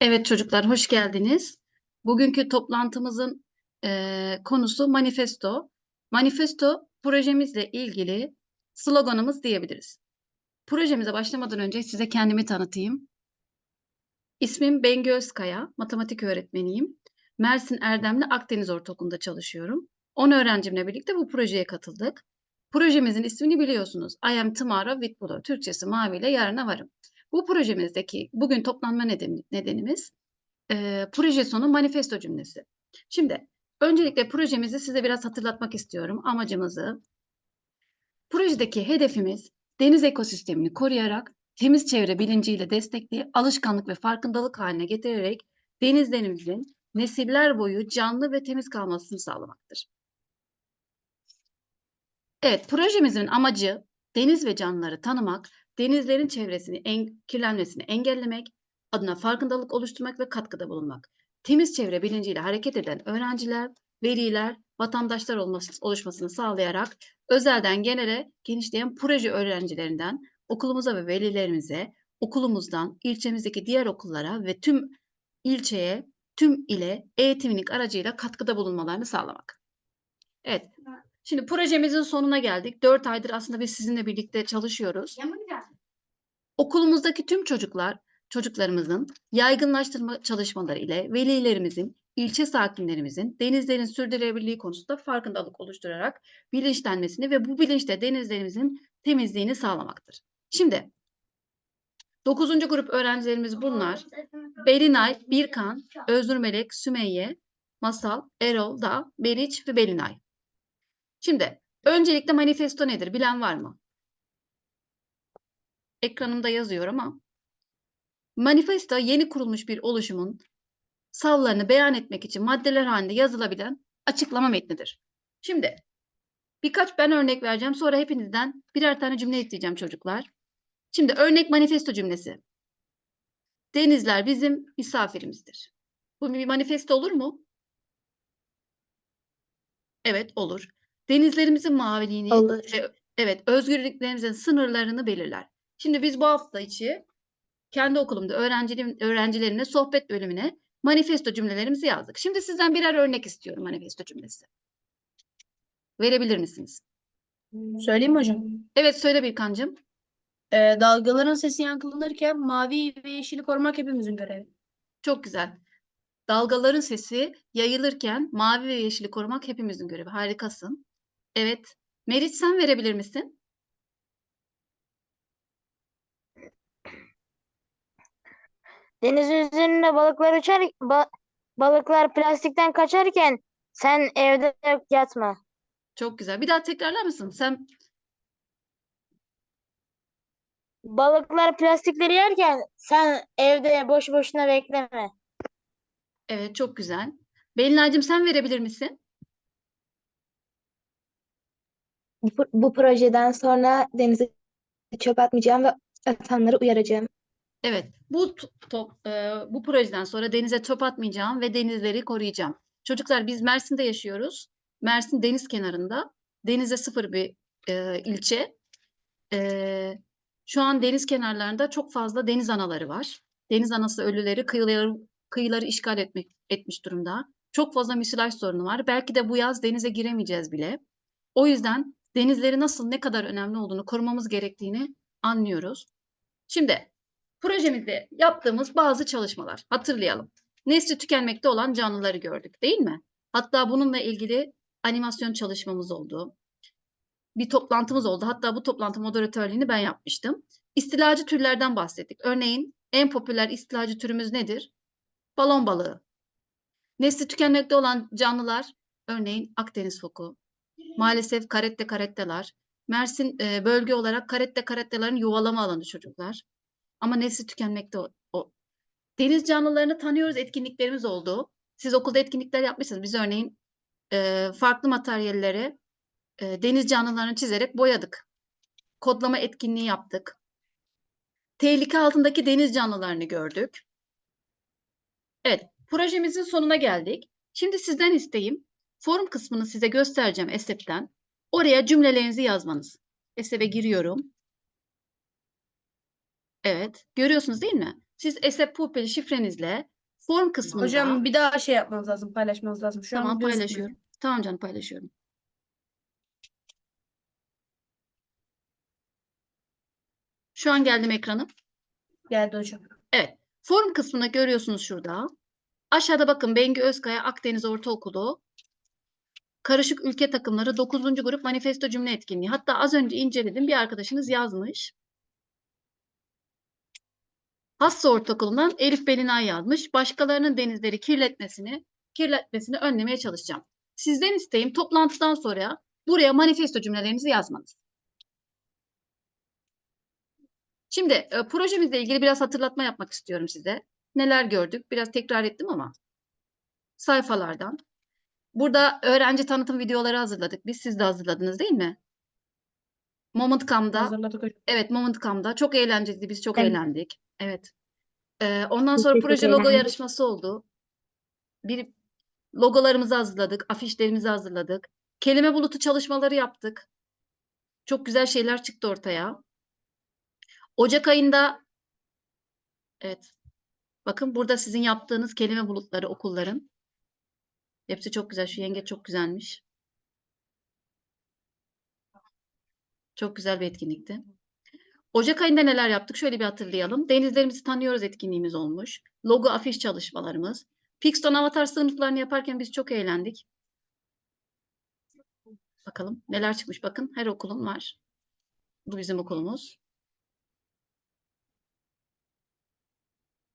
Evet çocuklar hoş geldiniz. Bugünkü toplantımızın eee, konusu manifesto. Manifesto projemizle ilgili sloganımız diyebiliriz. Projemize başlamadan önce size kendimi tanıtayım. İsmim Bengü Özkaya, matematik öğretmeniyim. Mersin Erdemli Akdeniz Ortaokulu'nda çalışıyorum. 10 öğrencimle birlikte bu projeye katıldık. Projemizin ismini biliyorsunuz. I am tomorrow with Blue. Türkçesi maviyle yarına varım. Bu projemizdeki bugün toplanma neden- nedenimiz eee, proje sonu manifesto cümlesi. Şimdi öncelikle projemizi size biraz hatırlatmak istiyorum. Amacımızı. Projedeki hedefimiz deniz ekosistemini koruyarak temiz çevre bilinciyle destekleyip alışkanlık ve farkındalık haline getirerek denizlerimizin nesiller boyu canlı ve temiz kalmasını sağlamaktır. Evet, projemizin amacı deniz ve canlıları tanımak, denizlerin çevresini en, kirlenmesini engellemek, adına farkındalık oluşturmak ve katkıda bulunmak. Temiz çevre bilinciyle hareket eden öğrenciler, veliler, vatandaşlar olması, oluşmasını sağlayarak özelden genele genişleyen proje öğrencilerinden okulumuza ve velilerimize, okulumuzdan ilçemizdeki diğer okullara ve tüm ilçeye, tüm ile eğitimlik aracıyla katkıda bulunmalarını sağlamak. Evet, Şimdi projemizin sonuna geldik. 4 aydır aslında biz sizinle birlikte çalışıyoruz. Okulumuzdaki tüm çocuklar, çocuklarımızın yaygınlaştırma çalışmaları ile velilerimizin, ilçe sakinlerimizin denizlerin sürdürülebilirliği konusunda farkındalık oluşturarak bilinçlenmesini ve bu bilinçle denizlerimizin temizliğini sağlamaktır. Şimdi 9. grup öğrencilerimiz bunlar. Belinay, Birkan, Öznur Melek, Sümeyye, Masal, Erol, Da, Beriç ve Belinay. Şimdi öncelikle manifesto nedir? Bilen var mı? Ekranımda yazıyor ama. Manifesto yeni kurulmuş bir oluşumun savlarını beyan etmek için maddeler halinde yazılabilen açıklama metnidir. Şimdi birkaç ben örnek vereceğim. Sonra hepinizden birer tane cümle isteyeceğim çocuklar. Şimdi örnek manifesto cümlesi. Denizler bizim misafirimizdir. Bu bir manifesto olur mu? Evet olur. Denizlerimizin maviliğini Olur. ve evet özgürlüklerimizin sınırlarını belirler. Şimdi biz bu hafta içi kendi okulumda öğrencilerim, öğrencilerimle sohbet bölümüne manifesto cümlelerimizi yazdık. Şimdi sizden birer örnek istiyorum manifesto cümlesi. Verebilir misiniz? Söyleyeyim mi hocam? Evet söyle Birkancığım. Ee, dalgaların sesi yankılanırken mavi ve yeşili korumak hepimizin görevi. Çok güzel. Dalgaların sesi yayılırken mavi ve yeşili korumak hepimizin görevi. Harikasın. Evet. Meriç sen verebilir misin? Deniz üzerinde balıklar uçar, ba- balıklar plastikten kaçarken sen evde yatma. Çok güzel. Bir daha tekrarlar mısın? Sen Balıklar plastikleri yerken sen evde boş boşuna bekleme. evet çok güzel. Belinay'cığım sen verebilir misin? Bu, bu projeden sonra denize çöp atmayacağım ve atanları uyaracağım. Evet. Bu top, e, bu projeden sonra denize çöp atmayacağım ve denizleri koruyacağım. Çocuklar biz Mersin'de yaşıyoruz. Mersin deniz kenarında. Denize sıfır bir e, ilçe. E, şu an deniz kenarlarında çok fazla deniz anaları var. Deniz anası ölüleri kıyıları, kıyıları işgal etmek, etmiş durumda. Çok fazla müsilaj sorunu var. Belki de bu yaz denize giremeyeceğiz bile. O yüzden denizleri nasıl ne kadar önemli olduğunu korumamız gerektiğini anlıyoruz. Şimdi projemizde yaptığımız bazı çalışmalar hatırlayalım. Nesli tükenmekte olan canlıları gördük değil mi? Hatta bununla ilgili animasyon çalışmamız oldu. Bir toplantımız oldu. Hatta bu toplantı moderatörlüğünü ben yapmıştım. İstilacı türlerden bahsettik. Örneğin en popüler istilacı türümüz nedir? Balon balığı. Nesli tükenmekte olan canlılar örneğin Akdeniz foku. Maalesef karette karetteler. Mersin e, bölge olarak karette karettelerin yuvalama alanı çocuklar. Ama nesli tükenmekte o, o. Deniz canlılarını tanıyoruz etkinliklerimiz oldu. Siz okulda etkinlikler yapmışsınız. Biz örneğin e, farklı materyalleri e, deniz canlılarını çizerek boyadık. Kodlama etkinliği yaptık. Tehlike altındaki deniz canlılarını gördük. Evet, projemizin sonuna geldik. Şimdi sizden isteğim forum kısmını size göstereceğim ESEP'ten. Oraya cümlelerinizi yazmanız. ESEP'e giriyorum. Evet, görüyorsunuz değil mi? Siz ESEP Pupil şifrenizle form kısmında Hocam bir daha şey yapmanız lazım, paylaşmanız lazım. Şu tamam an gözükmüyor. paylaşıyorum. Tamam canım paylaşıyorum. Şu an geldim ekranım. Geldi hocam. Evet. Form kısmına görüyorsunuz şurada. Aşağıda bakın Bengi Özkaya Akdeniz Ortaokulu Karışık Ülke Takımları 9. grup manifesto cümle etkinliği. Hatta az önce inceledim bir arkadaşınız yazmış. Hassa Ortaokulu'ndan Elif Belinay yazmış. Başkalarının denizleri kirletmesini, kirletmesini önlemeye çalışacağım. Sizden isteğim toplantıdan sonra buraya manifesto cümlelerinizi yazmanız. Şimdi e, projemizle ilgili biraz hatırlatma yapmak istiyorum size. Neler gördük? Biraz tekrar ettim ama sayfalardan. Burada öğrenci tanıtım videoları hazırladık. Biz siz de hazırladınız değil mi? Moment.com'da Hazırladık hocam. Evet, Moment.com'da çok eğlenceliydi. Biz çok Evet. eğlendik. Evet. Ee, ondan sonra çok proje logo eğlendik. yarışması oldu. Bir logolarımızı hazırladık, afişlerimizi hazırladık. Kelime bulutu çalışmaları yaptık. Çok güzel şeyler çıktı ortaya. Ocak ayında evet. Bakın burada sizin yaptığınız kelime bulutları okulların. Hepsi çok güzel. Şu yenge çok güzelmiş. Çok güzel bir etkinlikti. Ocak ayında neler yaptık? Şöyle bir hatırlayalım. Denizlerimizi tanıyoruz etkinliğimiz olmuş. Logo afiş çalışmalarımız. Pixton avatar sığıntılarını yaparken biz çok eğlendik. Bakalım neler çıkmış. Bakın her okulun var. Bu bizim okulumuz.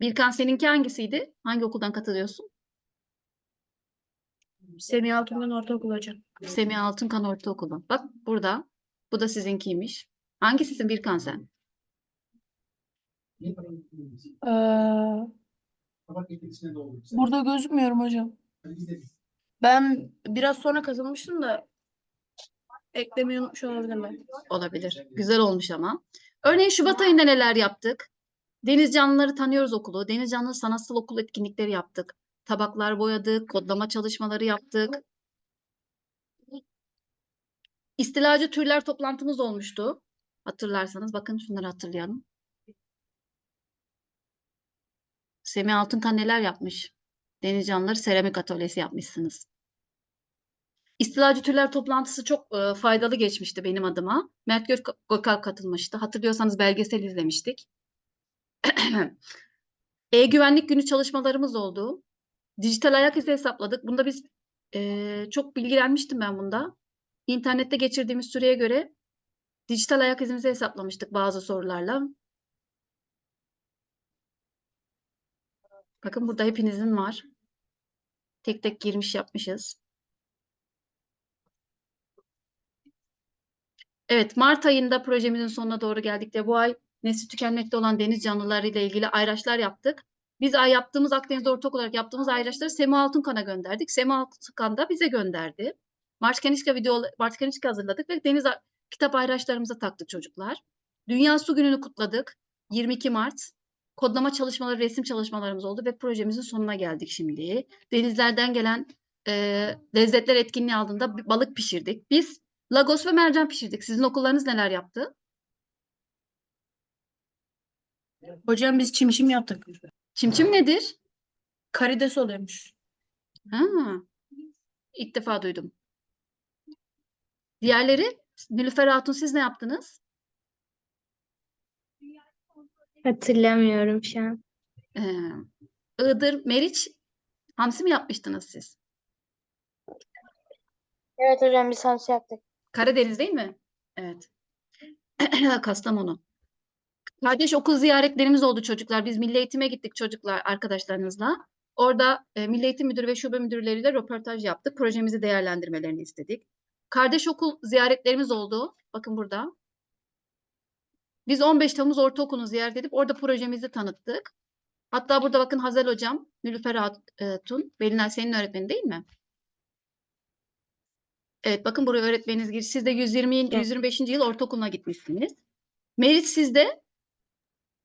Birkan seninki hangisiydi? Hangi okuldan katılıyorsun? Semih Altun'dan ortaokul hocam. Semih Altınkan Ortaokulu. Bak burada. Bu da sizinkiymiş. Hangisisin Birkan sen? Ee, burada gözükmüyorum hocam. Ben biraz sonra katılmıştım da eklemeyi unutmuş olabilirler. Olabilir. Güzel olmuş ama. Örneğin Şubat ayında neler yaptık? Deniz Canlıları Tanıyoruz Okulu, Deniz Canlıları Sanatsal Okulu etkinlikleri yaptık. Tabaklar boyadık, kodlama çalışmaları yaptık. İstilacı türler toplantımız olmuştu. Hatırlarsanız bakın şunları hatırlayalım. Semih Altınkan neler yapmış? Deniz Canlıları Seramik Atölyesi yapmışsınız. İstilacı türler toplantısı çok e, faydalı geçmişti benim adıma. Mert Gök- Gökalp katılmıştı. Hatırlıyorsanız belgesel izlemiştik. E-güvenlik günü çalışmalarımız oldu. Dijital ayak izi hesapladık. Bunda biz e, çok bilgilenmiştim ben bunda. İnternette geçirdiğimiz süreye göre dijital ayak izimizi hesaplamıştık bazı sorularla. Bakın burada hepinizin var. Tek tek girmiş yapmışız. Evet, Mart ayında projemizin sonuna doğru geldik de bu ay nesli tükenmekte olan deniz canlıları ile ilgili ayraçlar yaptık. Biz yaptığımız Akdeniz Ortak olarak yaptığımız ayraçları Sema Altunkan'a gönderdik. Sema Altunkan da bize gönderdi. Mart Kaniska video Mart Kaniska hazırladık ve deniz kitap ayraçlarımıza taktık çocuklar. Dünya Su Günü'nü kutladık. 22 Mart. Kodlama çalışmaları, resim çalışmalarımız oldu ve projemizin sonuna geldik şimdi. Denizlerden gelen e, lezzetler etkinliği aldığında balık pişirdik. Biz Lagos ve mercan pişirdik. Sizin okullarınız neler yaptı? Hocam biz çimşim yaptık. Çimçim nedir? Karides oluyormuş. Ha, ilk defa duydum. Diğerleri? Nilüfer Hatun siz ne yaptınız? Hatırlamıyorum şu an. Ee, Iğdır, Meriç, hamsi mi yapmıştınız siz? Evet hocam biz hamsi yaptık. Karadeniz değil mi? Evet. Kastamonu. Kardeş okul ziyaretlerimiz oldu çocuklar. Biz milli eğitime gittik çocuklar arkadaşlarınızla. Orada e, Milli Eğitim Müdürü ve şube müdürleriyle röportaj yaptık. Projemizi değerlendirmelerini istedik. Kardeş okul ziyaretlerimiz oldu. Bakın burada. Biz 15 Temmuz Ortaokulu'nu ziyaret edip orada projemizi tanıttık. Hatta burada bakın Hazel Hocam, Nilüfer Hatun, Belinay senin öğretmenin değil mi? Evet bakın buraya öğretmeniniz giriş. Siz de 120 125. yıl ortaokuluna gitmişsiniz. Merit siz de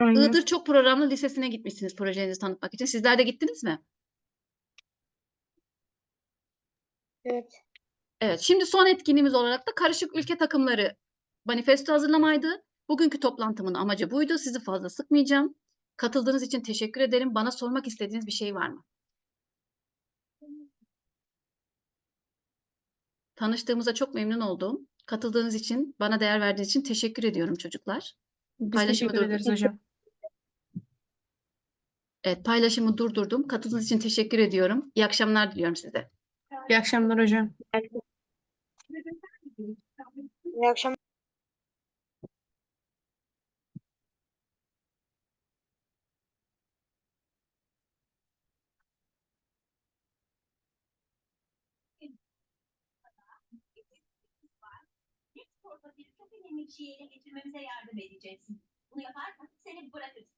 Aynen. Iğdır Çok Programlı Lisesi'ne gitmişsiniz projenizi tanıtmak için. Sizler de gittiniz mi? Evet. Evet. Şimdi son etkinliğimiz olarak da karışık ülke takımları manifesto hazırlamaydı. Bugünkü toplantımın amacı buydu. Sizi fazla sıkmayacağım. Katıldığınız için teşekkür ederim. Bana sormak istediğiniz bir şey var mı? Tanıştığımıza çok memnun oldum. Katıldığınız için, bana değer verdiğiniz için teşekkür ediyorum çocuklar. Biz Paylaşımı teşekkür ederiz hocam. Evet, paylaşımı durdurdum. Katıldığınız için teşekkür ediyorum. İyi akşamlar diliyorum size. İyi akşamlar hocam. İyi akşamlar. Bir geçirmemize yardım edeceksin. Bunu yaparsan seni bırakırız.